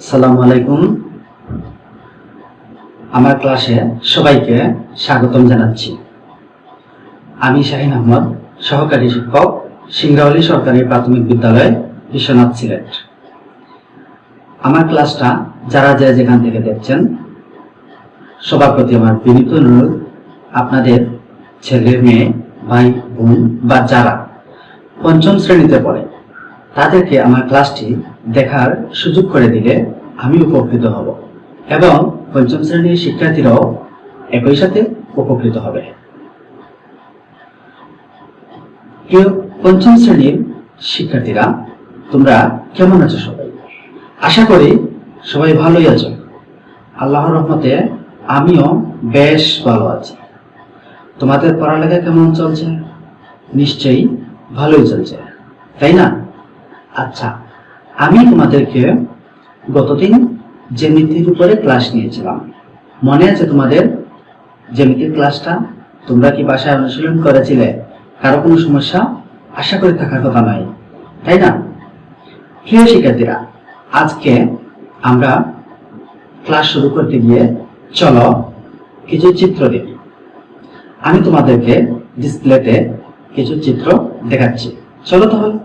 সালাম আলাইকুম। আমার ক্লাসে সবাইকে স্বাগতম জানাচ্ছি। আমি শাহিন আহমদ, সহকারী শিক্ষক, সিংরাওয়ালি সরকারি প্রাথমিক বিদ্যালয় বিশ্বনাথ সিলেট। আমার ক্লাসটা যারা যে যেখান থেকে দেখছেন, সবার প্রতি আমার বিনীত অনুরোধ, আপনাদের ছেলে, মেয়ে, ভাই, বোন বা যারা পঞ্চম শ্রেণীতে পড়ে তাদেরকে আমার ক্লাসটি দেখার সুযোগ করে দিলে আমি উপকৃত হব। এবং পঞ্চম শ্রেণির শিক্ষার্থীরাও একই সাথে উপকৃত হবে। পঞ্চম শ্রেণির শিক্ষার্থীরা, তোমরা কেমন আছো সবাই? আশা করি সবাই ভালোই আছো। আল্লাহর রহমতে আমিও বেশ ভালো আছি। তোমাদের পড়ালেখা কেমন চলছে? নিশ্চয়ই ভালোই চলছে, তাই না? আচ্ছা আমি তোমাদেরকে গতদিন জ্যামিতির উপরে ক্লাস নিয়েছিলাম। মনে আছে তোমাদের জ্যামিতির ক্লাসটা তোমরা কি বাসায় অনুশীলন করেছিলে? কারও কোনো সমস্যা? আশা করে থাকার কথা নয়, তাই না? প্রিয় শিক্ষার্থীরা, আজকে আমরা ক্লাস শুরু করতে গিয়ে চলো কিছু চিত্র দেখি। আমি তোমাদেরকে ডিসপ্লেতে কিছু চিত্র দেখাচ্ছি। চলো তাহলে।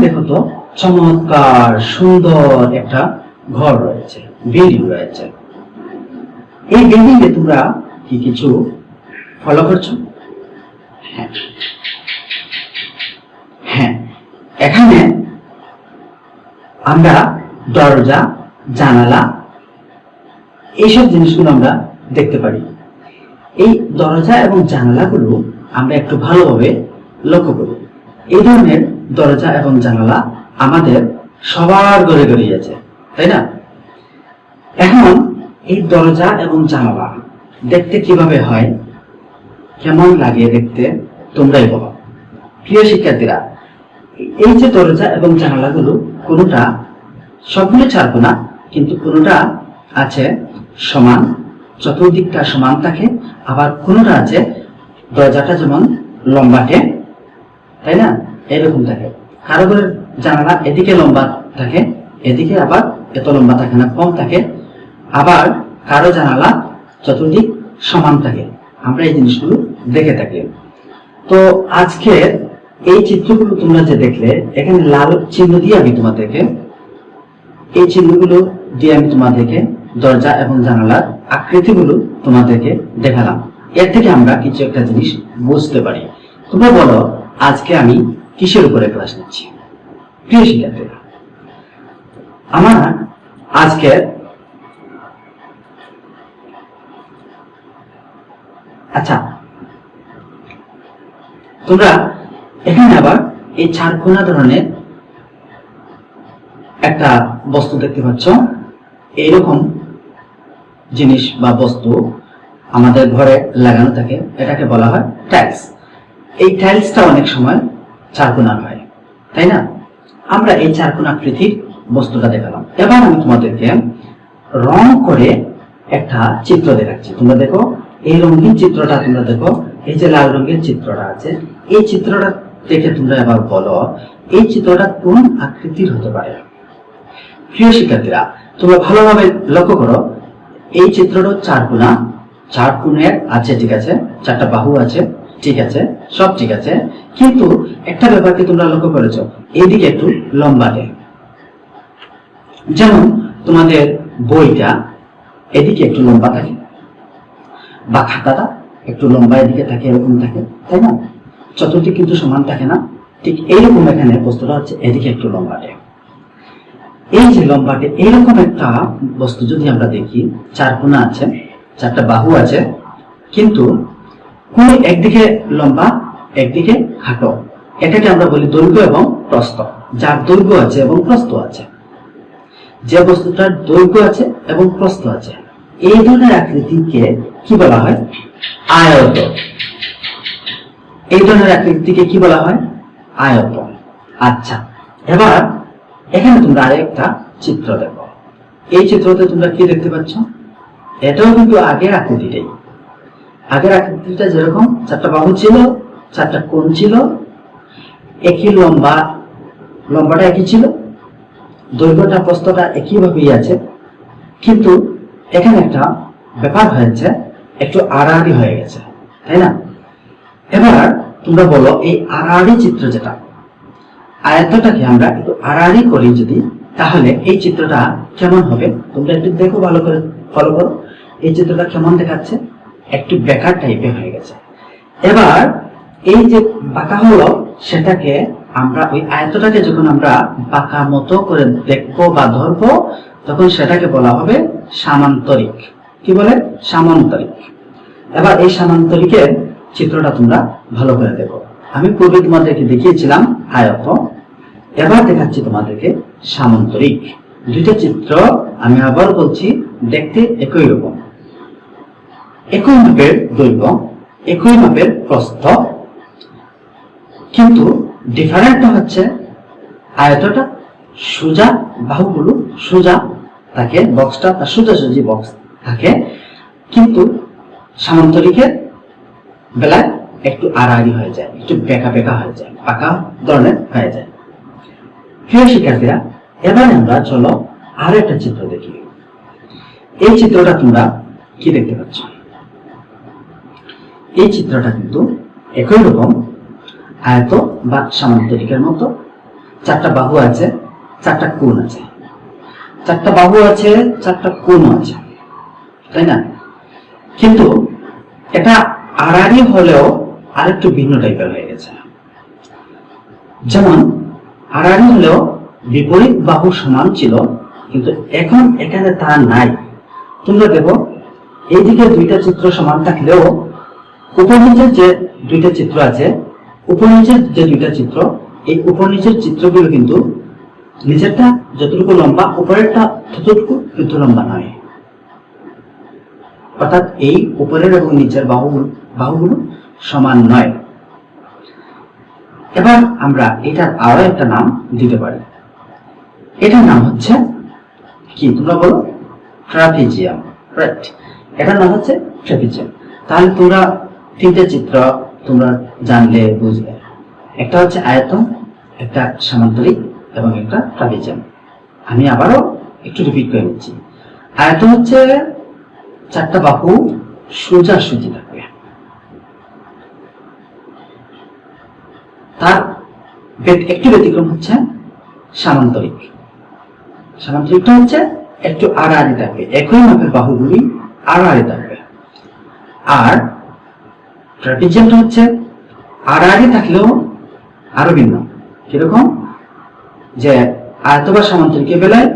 দেখো তো চমৎকার, সুন্দর একটা ঘর রয়েছে বিল্ডিং রয়েছে। এই বিল্ডিং এ তোমরা কি কিছু ফলো করছ? হ্যাঁ। হ্যাঁ। এখানে আমরা দরজা, জানালা, এইসব জিনিসগুলো আমরা দেখতে পারি। এই দরজা এবং জানালাগুলো আমরা একটু ভালোভাবে লক্ষ্য করি এই ধরনের দরজা এবং জানালা আমাদের সবার ঘরে আছে তাই না? এখন এই দরজা এবং জানালা দেখতে কীভাবে হয়? কেমন লাগে দেখতে? তোমরাই বলো। প্রিয় শিক্ষার্থীরা, এই যে দরজা এবং জানালাগুলো, কোনোটা সবগুলো ছাড়বো না, কিন্তু কোনোটা আছে সমান, চতুর্দিকটা সমান থাকে, আবার কোনোটা আছে দরজাটা যেমন লম্বাটে, তাই না? এরকম থাকে। কারও ঘরের জানালা এদিকে লম্বা থাকে, এদিকে আবার এত লম্বা থাকে না, কম থাকে। আবার কারও জানালা চতুর্দিক সমান থাকে। আমরা এই জিনিসগুলো দেখে থাকি। তো আজকে এই চিত্রগুলো তোমরা যে দেখলে, এখানে লাল চিহ্ন দিয়ে আমি তোমাদেরকে, এই চিহ্নগুলো দিয়ে আমি তোমাদেরকে দরজা এবং জানালার আকৃতিগুলো তোমাদেরকে দেখালাম। এর থেকে আমরা কিছু একটা জিনিস বুঝতে পারি। তোমরা বলো, আজকে আমি কিসের উপরে ক্লাস নিচ্ছি? প্রিয় শিক্ষার্থীরা, আমার আজকে আচ্ছা তোমরা এখানে আবার এই চারকোনা ধরনের একটা বস্তু দেখতে পাচ্ছ। এইরকম জিনিস বা বস্তু আমাদের ঘরে লাগানো থাকে, এটাকে বলা হয় টাইলস এই টাইলসটা অনেক সময় চারকোনার হয় তাই না? আমরা এই চারকোনা আকৃতির বস্তুটা দেখালাম। এবার আমি তোমাদেরকে রং করে একটা চিত্র দেখাচ্ছি। তোমরা দেখো, এই রঙিন চিত্রটা তোমরা দেখো, এই যে লাল রঙের চিত্রটা আছে, এই চিত্রটা দেখে তোমরা এবার বলো, এই চিত্রটা কোন আকৃতির হতে পারে? প্রিয় শিক্ষার্থীরা, তোমরা ভালোভাবে লক্ষ্য করো, এই চিত্রটা চার গুণা চার গুণের আছে, ঠিক আছে, চারটা বাহু আছে, ঠিক আছে, সব ঠিক আছে কিন্তু একটা ব্যাপারকে তোমরা লক্ষ্য করেছ। এইদিকে একটু লম্বাটে যেমন তোমাদের বইটা এদিকে একটু লম্বা থাকে বা খাতাটা একটু লম্বা এদিকে থাকে, এরকম থাকে, তাই না? চতুর্দিক কিন্তু সমান থাকে না। ঠিক এইরকম এখানে বস্তুটা হচ্ছে এদিকে একটু লম্বাটে এই যে লম্বাটে এইরকম একটা বস্তু যদি আমরা দেখি, চার কোণা আছে, চারটা বাহু আছে, কিন্তু কোন একদিকে লম্বা একদিকে খাটো। এটাকে আমরা বলি দৈর্ঘ্য এবং প্রস্থ। যার দৈর্ঘ্য আছে এবং প্রস্থ আছে। যে বস্তুটার দৈর্ঘ্য আছে এবং প্রস্থ আছে। এই ধরনের আকৃতিকে কি বলা হয়? আয়ত এই ধরনের আকৃতিকে কি বলা হয়? আয়ত আচ্ছা এবার এখানে তোমরা আরেকটা চিত্র দেখো। এই চিত্রতে তোমরা কি দেখতে পাচ্ছ? এটাও কিন্তু আগের আকৃতিটাই। আগের আকৃতিটা যেরকম, চারটা বাহু ছিল চারটা কোণ ছিল, একই লম্বা, লম্বাটা একই ছিল, দৈর্ঘ্যটা প্রস্তটা একইভাবেই আছে। কিন্তু এখানে একটা ব্যাপার হয়েছে, একটু আড়াআড়ি হয়ে গেছে, তাই না? এবার তোমরা বলো, এই আড়াআড়ি চিত্র যেটা, আয়তটাকে আমরা একটু আড়াআড়ি করি যদি, তাহলে এই চিত্রটা কেমন হবে? তোমরা একটু দেখো ভালো করে ফলো করো। এই চিত্রটা কেমন দেখাচ্ছে? একটু বেকার টাইপের হয়ে গেছে। এবার এই যে বাঁকা হলো সেটাকে আমরা ওই আয়তটাকে যখন আমরা বাঁকা মতো করে দেখব বা ধরবো, তখন সেটাকে বলা হবে সামান্তরিক। কি বলে? সামান্তরিক। এবার এই সামান্তরিকের চিত্রটা তোমরা ভালো করে দেখো। আমি পূর্বে তোমাদেরকে দেখিয়েছিলাম আয়ত। এবার দেখাচ্ছি তোমাদেরকে সামান্তরিক। দুইটা চিত্র আমি আবার বলছি দেখতে একই রকম। একই মাপের দৈর্ঘ্য, একই মাপের প্রস্থ কিন্তু ডিফারেন্টটা হচ্ছে আয়তটা সোজা বাহুগুলো সোজা থাকে বক্সটা তার সোজাসুজি বক্স থাকে। কিন্তু সামান্তরিকের বেলায় একটু আড়াআড়ি হয়ে যায়, একটু বেঁকা বেঁকা হয়ে যায়, পাকা ধরনের হয়ে যায়। প্রিয় শিক্ষার্থীরা, এবারে আমরা চলো আর একটা চিত্র দেখি। এই চিত্রটা তোমরা কি দেখতে পাচ্ছ? এই চিত্রটা কিন্তু একই রকম আয়ত বা সামান্তরিকের মতো চারটা বাহু আছে, চারটা কোণ আছে। চারটা বাহু আছে, চারটা কোণ আছে, তাই না? কিন্তু এটা আড়াআড়ি হলেও আরেকটু ভিন্ন টাইপের হয়ে গেছে। যেমন আড়াআড়ি হলেও বিপরীত বাহু সমান ছিল, কিন্তু এখন এখানে তা নাই। তোমরা দেখো, এইদিকে দুইটা চিত্র সমান থাকলেও উপর যে দুইটা চিত্র আছে উপর নিচের যে দুইটা চিত্র, এই উপর নিচের চিত্রগুলো কিন্তু নিচেরটা যতটুকু লম্বা, উপরেরটা ততটুকু কিন্তু লম্বা নয়। অর্থাৎ এই উপরের এবং নিচের বাহুগুলো বাহুগুলো সমান নয়। এবার আমরা এটার আরও একটা নাম দিতে পারি। এটার নাম হচ্ছে কি? তোমরা বলো? ট্রাপিজিয়াম রাইট এটার নাম হচ্ছে ট্রাপিজিয়াম। তাহলে তোমরা তিনটে চিত্র তোমরা জানলে বুঝলে একটা হচ্ছে আয়তন, একটা সামান্তরিক এবং একটা ট্রাপিজিয়াম আমি আবারও একটু রিপিট করে নিচ্ছি। আয়তন হচ্ছে চারটা বাহু সোজা সুজি থাকবে। তার একটু ব্যতিক্রম হচ্ছে সামান্তরিক। সামান্তরিকটা হচ্ছে একটু আড়াআড়ি থাকবে। একই মাপের বাহুগুলি আড়াআড়ি থাকবে। আর ট্রাপিজিয়ামটা হচ্ছে আড়াআড়ি থাকলেও আরও ভিন্ন। কীরকম? যে আয়ত বা বেলায়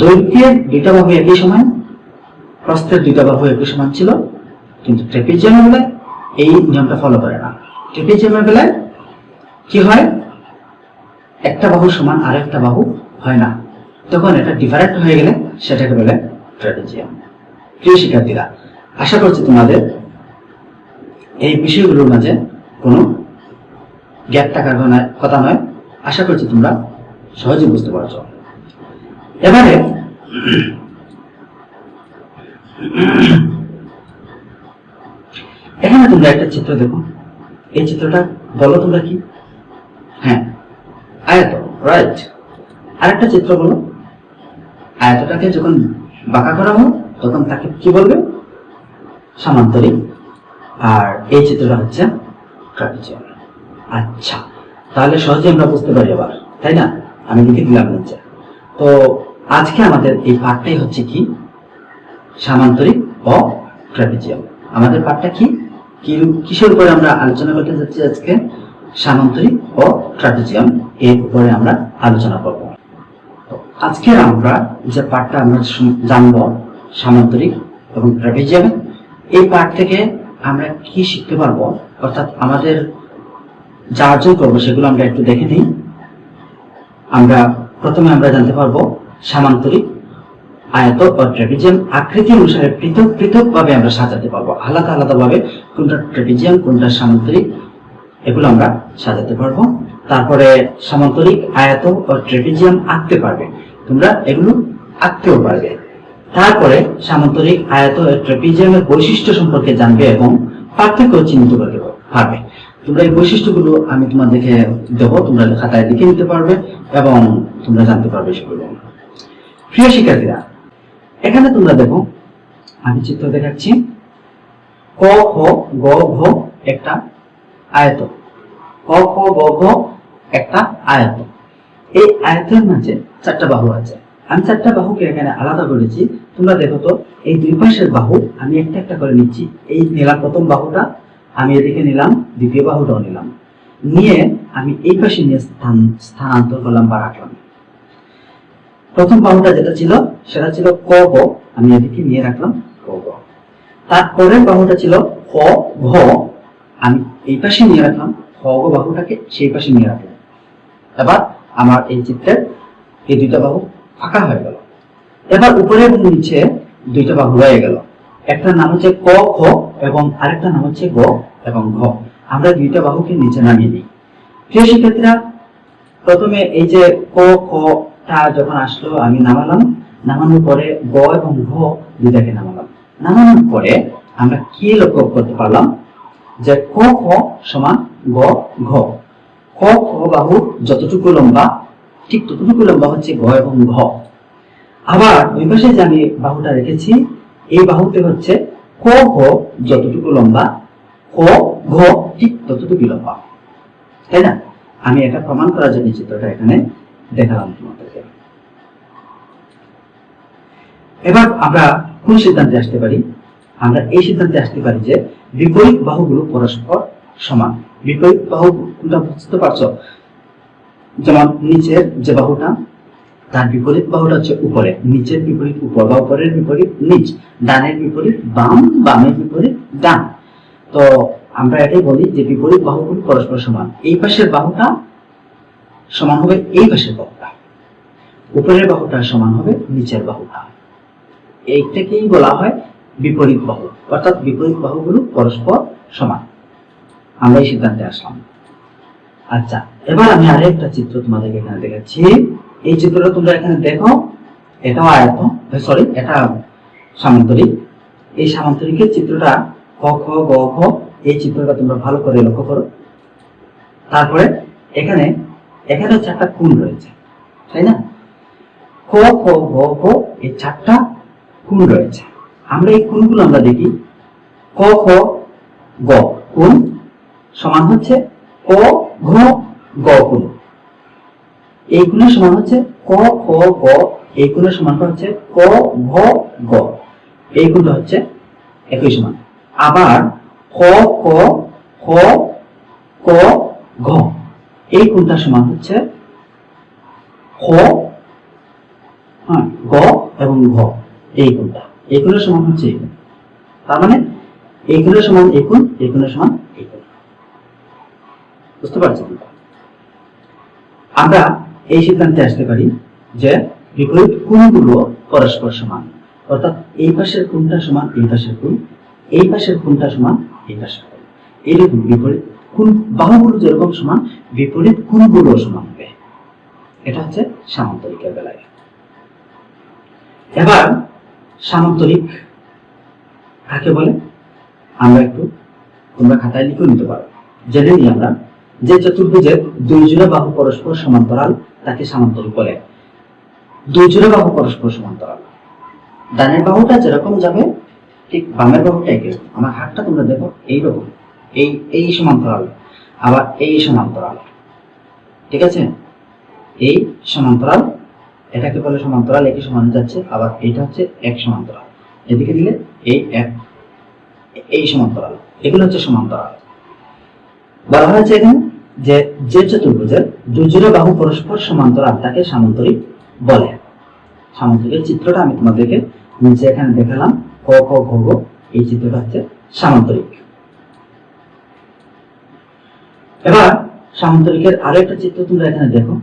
দৈর্ঘ্যের দুইটা বাহু একই সমান, প্রস্থের দুইটা বাহু একই সমান ছিল, কিন্তু ট্রেপিজিয়ামের বেলায় এই নিয়মটা ফলো করে না। ট্রেপিজিয়ামের বেলায় কি হয়? একটা বাহু সমান আর একটা বাহু হয় না। তখন এটা ডিফারেন্ট হয়ে গেলে সেটাকে বলে ট্রেপিজিয়াম প্রিয় শিক্ষার্থীরা, আশা করছি তোমাদের এই বিষয়গুলোর মাঝে কোনো গ্যাপ থাকার কথা- নয়। আশা করছি তোমরা সহজে বুঝতে পারছ। এবারে এখানে তোমরা একটা চিত্র দেখো। এই চিত্রটা বলো তোমরা কি? হ্যাঁ। আয়ত রাইট আরেকটা চিত্র বলো। আয়তটাকে যখন বাঁকা করা হয় তখন তাকে কি বলবে? সামান্তরিক আর এই চিত্রটা হচ্ছে ট্রাপিজিয়াম আচ্ছা তাহলে সহজে আমরা বুঝতে পারি আবার তাই না? আমি লিখে দিলাম নিচে। তো আজকে আমাদের এই পাঠটাই হচ্ছে কি? সামান্তরিক ও ট্রাপিজিয়াম আমাদের পাঠটা কি? কিসের উপরে আমরা আলোচনা করতে যাচ্ছি আজকে? সামান্তরিক ও ট্রাপিজিয়াম এর উপরে আমরা আলোচনা করব। আজকে আমরা যে পাঠটা আমরা জানব সামান্তরিক এবং ট্রাপিজিয়াম এই পাঠ থেকে আমরা কি শিখতে পারব? অর্থাৎ আমাদের যা অর্জন করব সেগুলো আমরা একটু দেখে নিই আমরা প্রথমে আমরা জানতে পারব সামান্তরিক আয়ত ও ট্রেপিজিয়াম আকৃতি অনুসারে পৃথক পৃথক ভাবে আমরা সাজাতে পারব। আলাদা আলাদা ভাবে কোনটা ট্রেপিজিয়াম কোনটা সামান্তরিক, এগুলো আমরা সাজাতে পারব। তারপরে সামান্তরিক আয়ত ও ট্রেপিজিয়াম আঁকতে পারবে। তোমরা এগুলো আঁকতেও পারবে। তারপরে সামান্তরিক আয়ত ট্রেপিজিয়ামের বৈশিষ্ট্য সম্পর্কে জানবে এবং পার্থক্য চিহ্নিত করতে পারবে। তোমরা এই বৈশিষ্ট্যগুলো আমি তোমাদেরকে দেবো, তোমরা খাতায় লিখে নিতে পারবে এবং তোমরা জানতে পারবে সেগুলো। প্রিয় শিক্ষার্থীরা, এখানে তোমরা দেখো, আমি চিত্র দেখাচ্ছি। ক, খ, গ, ঘ, একটা আয়ত। ক, খ, গ, ঘ, একটা আয়ত। এই আয়তের মাঝে চারটা বাহু আছে। আমি চারটা বাহুকে এখানে আলাদা করেছি তোমরা দেখো তো, এই দুই পাশের বাহু, আমি একটা একটা করে নিচ্ছি। এই নিলাম প্রথম বাহুটা, আমি এদিকে নিলাম, দ্বিতীয় বাহুটাও নিলাম। নিয়ে আমি এই পাশে নিয়ে স্থান, স্থানান্তর করলাম বা রাখলাম। প্রথম বাহুটা যেটা ছিল, সেটা ছিল ক, গ, আমি এদিকে নিয়ে রাখলাম, ক, গ। তারপরের বাহুটা ছিল খ, ঘ, আমি এই পাশে নিয়ে রাখলাম, খ, গ বাহুটাকে সেই পাশে নিয়ে রাখলাম। এবার আমার এই চিত্রের এই দুইটা বাহু ফাঁকা হয়ে গেল। এবার উপরে এবং নিচে দুইটা বাহু রয়ে গেল। একটা নাম হচ্ছে ক, খ এবং আরেকটা নাম হচ্ছে গ এবং ঘ। আমরা দুইটা বাহুকে নিচে নামিয়ে দিই। প্রিয় শিক্ষার্থীরা, প্রথমে এই যে ক, খ, টা যখন আসলো, আমি নামালাম। নামানোর পরে গ এবং ঘ দুইটাকে নামালাম। নামানোর পরে আমরা কি লক্ষ্য করতে পারলাম? যে ক, খ সমান গ, ঘ। ক, খ বাহু যতটুকু লম্বা, ঠিক ততটুকু লম্বা হচ্ছে গ এবং ঘ। আবার ওই পাশে যে আমি বাহুটা রেখেছি, এই বাহুতে হচ্ছে ক ঘ যতটুকু লম্বা ক ঘ ঠিক ততটুকু লম্বা। তাই না? আমি এটা প্রমাণ করার জন্য চিত্রটা এখানে দেখালাম তোমাদেরকে। এবার আমরা কোন সিদ্ধান্তে আসতে পারি? আমরা এই সিদ্ধান্তে আসতে পারি যে বিপরীত বাহুগুলো পরস্পর সমান। বিপরীত বাহু বুঝতে পারছ? যেমন নিচের যে বাহুটা তার বিপরীত বাহুটা হচ্ছে উপরে, নিচের বিপরীত উপর বা উপরের বিপরীত নিচ, ডানের বিপরীত বাম, বামের বিপরীত ডান। তো আমরা এটাই বলি যে বিপরীত বাহুগুলো পরস্পর সমান। এই পাশের বাহুটা সমান হবে এই পাশের বাহুটা। উপরের বাহুটা সমান হবে নিচের বাহুটা। এইটাকেই বলা হয়? বিপরীত বাহু। অর্থাৎ বিপরীত বাহুগুলো পরস্পর সমান। আমরা এই সিদ্ধান্তে আসলাম। আচ্ছা এবার আমি আরেকটা চিত্র তোমাদেরকে এখানে দেখাচ্ছি। এই চিত্রটা তোমরা এখানে দেখো এটাও আয়ত সরি এটা সামান্তরিক। এই সামান্তরিকের চিত্রটা ক, খ, গ ঘ এই চিত্রটা তোমরা ভালো করে লক্ষ্য করো। তারপরে এখানে এখানে চারটা কোণ রয়েছে, তাই না? ক খ, গ ঘ এই চারটা কোণ রয়েছে। আমরা এই কোণগুলো আমরা দেখি। ক, খ, গ, কোণ সমান হচ্ছে ক, ঘ, গ কোণ। এই কোণের সমান হচ্ছে ক, খ, গ। এই কোণের সমানটা হচ্ছে ক, ঘ, গ। এই কোণটা হচ্ছে একই সমান। আবার ক ক, খ, ক, ঘ। এই কোণটার সমান হচ্ছে খ হ্যাঁ গ এবং ঘ। এই কোণটা। এই কোণের সমান হচ্ছে এই তার মানে এই কোণের সমান এই কোণের সমান এই বুঝতে পারছেন? আমরা এই সিদ্ধান্তে আসতে পারি যে বিপরীত কোণগুলো পরস্পর সমান। অর্থাৎ এই পাশের কোণটা সমান এই পাশের কোণ, এই পাশের কোণটা সমান এই পাশের কোণ। এইরকম বিপরীত কোণ, বাহুগুলো যেরকম সমান, বিপরীত কোণগুলো সমান হবে। এটা হচ্ছে সামান্তরিকের বেলায়। এবার সামান্তরিক কাকে বলে? আমরা একটু তোমরা খাতায় লিখে নিতে পারো। জেনে নিই আমরা যে চতুর্ভুজের দুই জোড়া বাহু পরস্পর সমান্তরাল তাকে সামান্তর বলে দুই জোড়া বাহু পরস্পর সমান্তরাল। ডানের বাহুটা যেরকম যাবে, ঠিক বামের বাহুটা একই আমার হাতটা তোমরা দেখো, এইরকম। এই এই সমান্তরাল, আবার এই সমান্তরাল। ঠিক আছে? এই সমান্তরাল, এটাকে বলে সমান্তরাল, একই সমান যাচ্ছে, আবার এটা হচ্ছে এক সমান্তরাল। এদিকে দিলে এই এক, এই সমান্তরাল। এগুলো হচ্ছে সমান্তরাল। বলা হয়েছে এখানে যে যে চতুর্ভুজের দুজোড়া বাহু পরস্পর সমান্তরাল তাকে সামান্তরিক বলে। সামান্তরিকের চিত্রটা আমি তোমাদেরকে নিচে এখানে দেখালাম। ক খ ঘ এই চিত্রটা হচ্ছে সামান্তরিক। এবার সামান্তরিকের আরও একটা চিত্র তোমরা এখানে দেখো।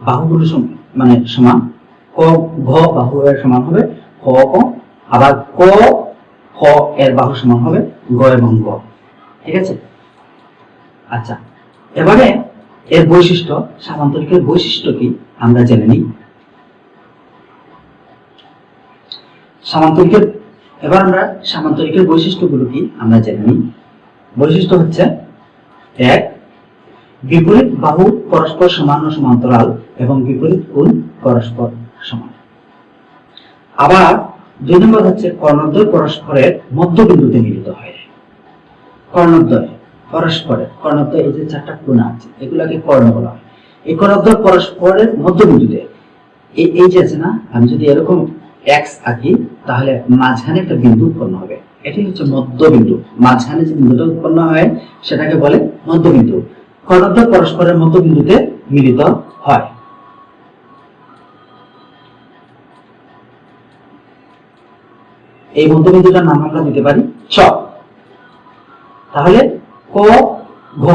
বাহুগুলো মানে সমান। ক, ঘ বাহু এর সমান হবে ক ক, আবার ক, খ এর বাহু সমান হবে গ এবং গ ঠিক আছে? আচ্ছা এবারে এর বৈশিষ্ট্য, সামান্তরিকের বৈশিষ্ট্য কি? আমরা জেনে নিই। সামান্তরিকের, এবার আমরা সামান্তরিকের বৈশিষ্ট্যগুলো কি? আমরা জেনে নিই। বৈশিষ্ট্য হচ্ছে, এক, বিপরীত বাহু পরস্পর সমান ও সমান্তরাল এবং বিপরীত কোণ পরস্পর সমান। আবার দুই নম্বর হচ্ছে কর্ণদ্বয় পরস্পরের মধ্যবিন্দুতে মিলিত হয়। কর্ণদ্বয় পরস্পরের কর্ণদ্বয় এই যে চারটা কোণ আছে, এগুলাকে কর্ণ বলা হয়। এই কর্ণদ্বয় পরস্পরের মধ্যবিন্দুতে এই এই যে আছে না, আমি যদি এরকম এক্স আঁকি, তাহলে মাঝখানে একটা বিন্দু উৎপন্ন হবে। এটাই হচ্ছে মধ্যবিন্দু। মাঝখানে যে বিন্দুটা উৎপন্ন হয়, সেটাকে বলে মধ্যবিন্দু। কর্ণদ্বয় পরস্পরের মধ্যবিন্দুতে মিলিত হয়। এই মধ্যবিন্দুটার নাম আমরা দিতে পারি চ। তাহলে ক ঘ।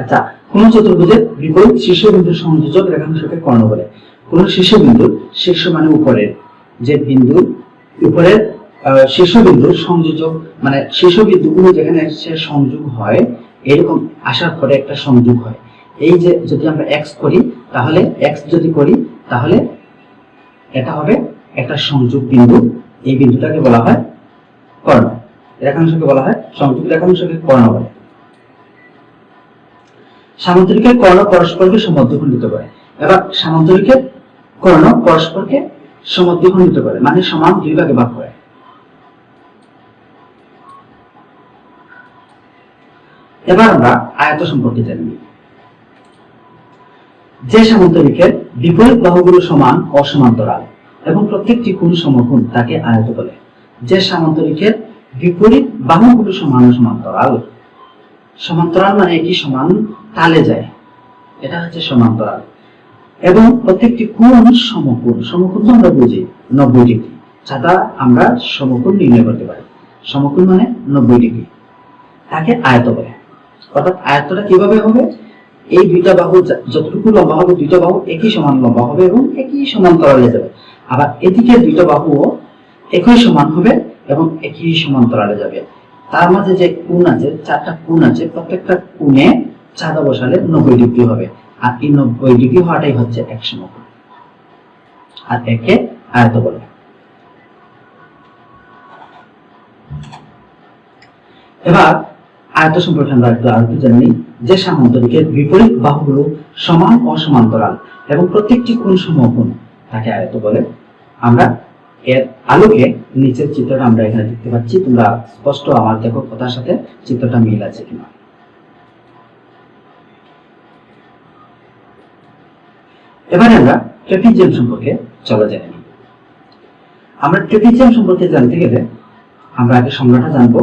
আচ্ছা কোন চতুর্ভুজের বিপরীত শীর্ষবিন্দুর সংযোজক রেখাংশকে কর্ণ বলে? কোন শীর্ষবিন্দুর শীর্ষ মানে উপরের। যে বিন্দু উপরের শীর্ষবিন্দুর সংযোজক মানে শীর্ষবিন্দুগুলো যেখানে সে সংযোগ হয়, এরকম আসার পরে একটা সংযোগ হয়। এই যে যদি আমরা এক্স করি, তাহলে এক্স যদি করি, তাহলে এটা হবে একটা সংযোগ বিন্দু, এই বিন্দুটাকে বলা হয় কর্ণ। রেখাংশকে বলা হয় সংযোগ রেখাংশকে কর্ণ বলে সামান্তরিকের কর্ণ পরস্পরকে সমদ্বিখণ্ডিত করে। এবার সামান্তরিকের কর্ণ পরস্পরকে সমদ্বিখণ্ডিত করে মানে সমান দুই ভাগে ভাগ করে। এবার আমরা আয়ত সম্পর্কে জানি যে সামান্তরিকের বিপরীত বাহুগুলো সমান, অসমান্তরাল। এবং প্রত্যেকটি কোণ সমকোণ তাকে আয়ত বলে যে সামান্তরিকের বিপরীত বাহুগুলো সমান সমান্তরাল। সমান্তরাল মানে একই সমান তালে যায়। এটা হচ্ছে সমান্তরাল। এবং প্রত্যেকটি কোণ সমকোণ সমকোণ তো আমরা বুঝি, নব্বই ডিগ্রি। যাটা আমরা সমকোণ নির্ণয় করতে পারি। সমকোণ মানে নব্বই ডিগ্রি। তাকে আয়ত বলে। অর্থাৎ আয়তটা কীভাবে হবে? এই দুইটা বাহু যতটুকু লম্বা হবে, দুইটা বাহু একই সমান লম্বা হবে এবং একই সমান্তরালে যাবে। আবার এদিকে দুইটা বাহুও একই সমান হবে এবং একই সমান্তরালে যাবে। তার মাঝে যে কোণ আছে, চারটা কোণ আছে, প্রত্যেকটা কোণে চাঁদা বসালে নব্বই ডিগ্রি হবে। আর এই নব্বই ডিগ্রি হওয়াটাই হচ্ছে এক সমকোণ। আর একে আয়ত বলে। এবার আয়ত সম্পর্কে আমরা একটু আরেকটু জেনে যে সামান্তরিকের বিপরীত বাহুগুলো সমান ও সমান্তরাল এবং প্রত্যেকটি কোণ সমকোণ তাকে আয়ত বলে। আমরা এর আলোকে নিচের চিত্রটা আমরা এখানে দেখতে পাচ্ছি। তোমরা স্পষ্ট আমার দেখো কথার সাথে চিত্রটা মিল আছে কিনা। এবারে আমরা ট্রেপিজিয়াম সম্পর্কে চলে নিই। আমরা ট্রেপিজিয়াম সম্পর্কে জানতে গেলে আমরা আগে সংজ্ঞাটা জানব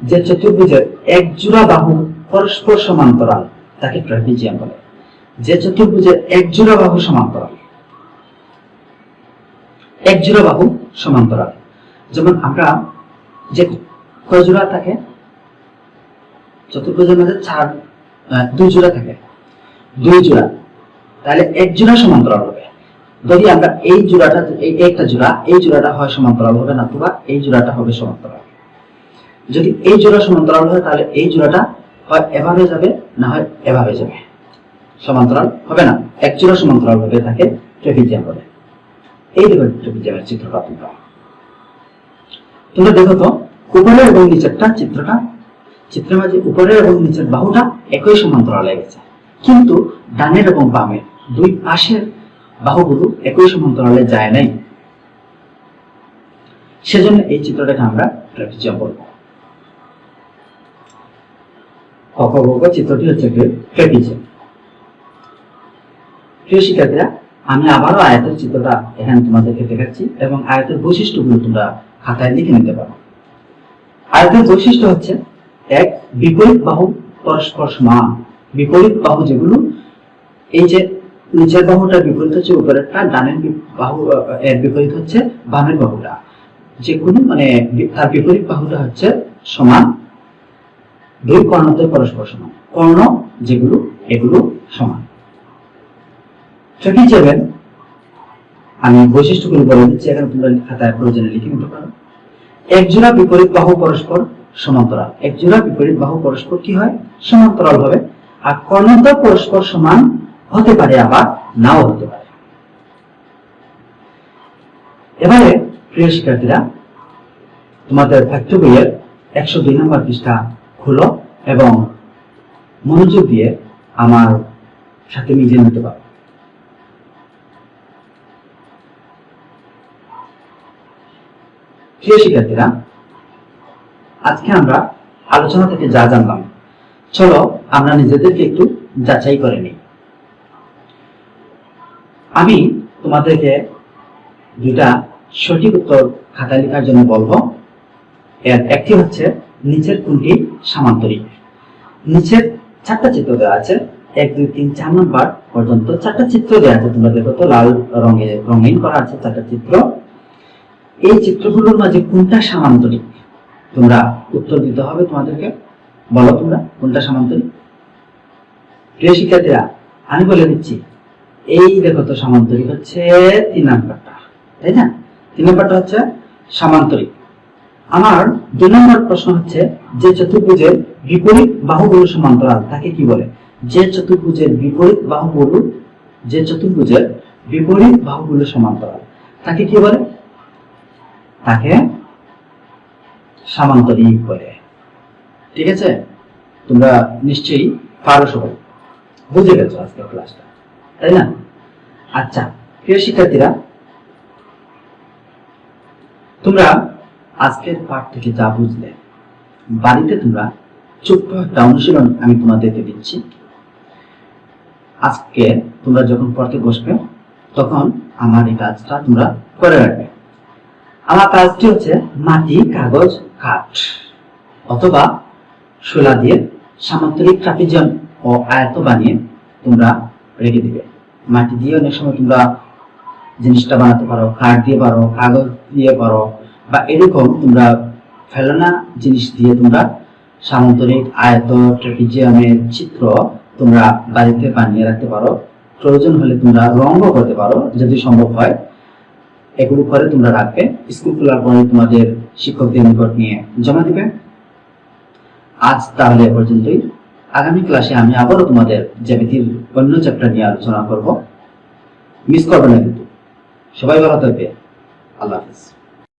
যে চতুর্ভুজের এক জোড়া বাহু পরস্পর সমান্তরাল, তাকে ট্রেপিজিয়াম বলে। যে চতুর্ভুজের এক জোড়া বাহু সমান্তরাল এক জোড়া বাহু সমান্তরাল। যেমন আমরা যে কয় জোড়া থাকে চতুর্ভুজের মধ্যে চার দুই জোড়া থাকে। দুই জোড়া তাহলে এক জোড়া সমান্তরাল হবে। যদি আমরা এই জোড়াটা, এই একটা জোড়া, এই জোড়াটা হয় সমান্তরাল হবে না অথবা এই জোড়াটা হবে সমান্তরাল। যদি এই জোড়া সমান্তরাল হয়, তাহলে এই জোড়াটা হয় এভাবে যাবে, না হয় এভাবে যাবে। সমান্তরাল হবে না। এক জোড়া সমান্তরাল হবে তাকে ট্রেপিজিয়াম বলে। এই দেখো ট্রেপিজিয়ামের চিত্রটা তোমরা। তোমরা দেখো তো, উপরের এবং নিচেরটা চিত্রটা। চিত্রের মাঝে উপরের এবং নিচের বাহুটা একই সমান্তরালে কিন্তু ডানের এবং বামের দুই পাশের বাহুগুলো একই সমান্তরালে যায় নাই। সেজন্য এই চিত্রটাকে আমরা বলব। অপবর্গ চিত্রটি হচ্ছে ট্রাপিজিয়াম প্রিয় শিক্ষার্থীরা আমি আবারও আয়তের চিত্রটা এখানে তোমাদেরকে দেখাচ্ছি এবং আয়তের বৈশিষ্ট্যগুলো তোমরা খাতায় লিখে নিতে পারো। আয়তের বৈশিষ্ট্য হচ্ছে, এক, বিপরীত বাহু পরস্পর সমান। বিপরীত বাহু যেগুলো, এই যে নিচের বাহুটার বিপরীত হচ্ছে, উপরেরটা, ডানের বাহু এর বিপরীত হচ্ছে বামের বাহুটা। যেগুলো মানে তার বিপরীত বাহুটা হচ্ছে সমান। দুই কর্ণতে পরস্পর সমান। কর্ণ যেগুলো, এগুলো সমান। ট্রেপিজিয়ামের যাবেন আমি বৈশিষ্ট্যগুলো বলে দিচ্ছি, এখানে তোমরা খাতায় প্রয়োজনে লিখে নিতে পারো। এক জোড়া বিপরীত বাহু পরস্পর সমান্তরাল। এক জোড়া বিপরীত বাহু পরস্পর কি হয়? সমান্তরাল হবে আর কর্ণতা পরস্পর সমান হতে পারে, আবার নাও হতে পারে। এবারে, প্রিয় শিক্ষার্থীরা, তোমাদের পাঠ্য বইয়ের একশো দুই নম্বর পৃষ্ঠা খুলো এবং মনোযোগ দিয়ে আমার সাথে মিলিয়ে নিতে পারো। প্রিয় শিক্ষার্থীরা, আজকে আমরা আলোচনা থেকে যা জানলাম, চলো আমরা নিজেদেরকে একটু যাচাই করে নিই। আমি তোমাদেরকে দুইটা সঠিক উত্তর খাতা লেখার জন্য বলব। এর একটি হচ্ছে নিচের কোনটি সামান্তরিক। নিচের চারটা চিত্র দেওয়া আছে, এক, দুই, তিন, চার নম্বর পর্যন্ত চারটা চিত্র দেওয়া আছে। তোমরা দেখো তো লাল রঙে, রঙিন করা আছে চারটা চিত্র। এই চিত্রগুলোর মাঝে কোনটা সামান্তরিক? তোমরা উত্তর দিতে হবে তোমাদেরকে। বলো তোমরা, কোনটা সামান্তরিক? প্রিয় শিক্ষার্থীরা, আমি বলে দিচ্ছি, এই দেখো তো সামান্তরিক হচ্ছে তিন নাম্বারটা, তাই না? তিন নাম্বারটা হচ্ছে সামান্তরিক। আমার দুই নম্বর প্রশ্ন হচ্ছে, যে চতুর্ভুজের বিপরীত বাহুগুলো সমান্তরাল, তাকে কি বলে? যে চতুর্ভুজের বিপরীত বাহুগুলো, যে চতুর্ভুজের বিপরীত বাহুগুলো সমান্তরাল, তাকে কি বলে? তাকে সামান্তরিক বলে। ঠিক আছে? তোমরা নিশ্চয়ই পারো সবাই। বুঝে গেছো আজকে ক্লাসটা তাই না? আচ্ছা প্রিয় শিক্ষার্থীরা, তোমরা আজকের পাঠ থেকে যা বুঝলে, বাড়িতে তোমরা ছোট্ট একটা অনুশীলন আমি তোমাদেরকে দিচ্ছি। আজকে তোমরা যখন পড়তে বসবে, তখন আমার এই কাজটা তোমরা করে রাখবে। আমার কাজটি হচ্ছে মাটি, কাগজ, কাঠ অথবা শোলা দিয়ে সামান্তরিক ট্রাপিজন ও আয়ত বানিয়ে তোমরা রেখে দিবে। মাটি দিয়ে অনেক সময় তোমরা জিনিসটা বানাতে পারো, কাঠ দিয়ে পারো, কাগজ দিয়ে পারো বা এরকম তোমরা ফেলনা জিনিস দিয়ে তোমরা সামান্তরিক আয়ত, ট্রেপিজিয়ামের চিত্র তোমরা বাড়িতে বানিয়ে রাখতে পারো। প্রয়োজন হলে তোমরা রঙও করতে পারো, যদি সম্ভব হয়। এগুলো করে তোমরা রাখবে। স্কুল খোলার পরে তোমাদের শিক্ষকদের নিকট নিয়ে জমা দিবে। আজ তাহলে পর্যন্তই। আগামী ক্লাসে আমি আবারও তোমাদের জ্যামিতির অন্য চ্যাপ্টার নিয়ে আলোচনা করব। মিস করবে না কিন্তু। সবাই ভালো থাকবে। আল্লাহ হাফিজ।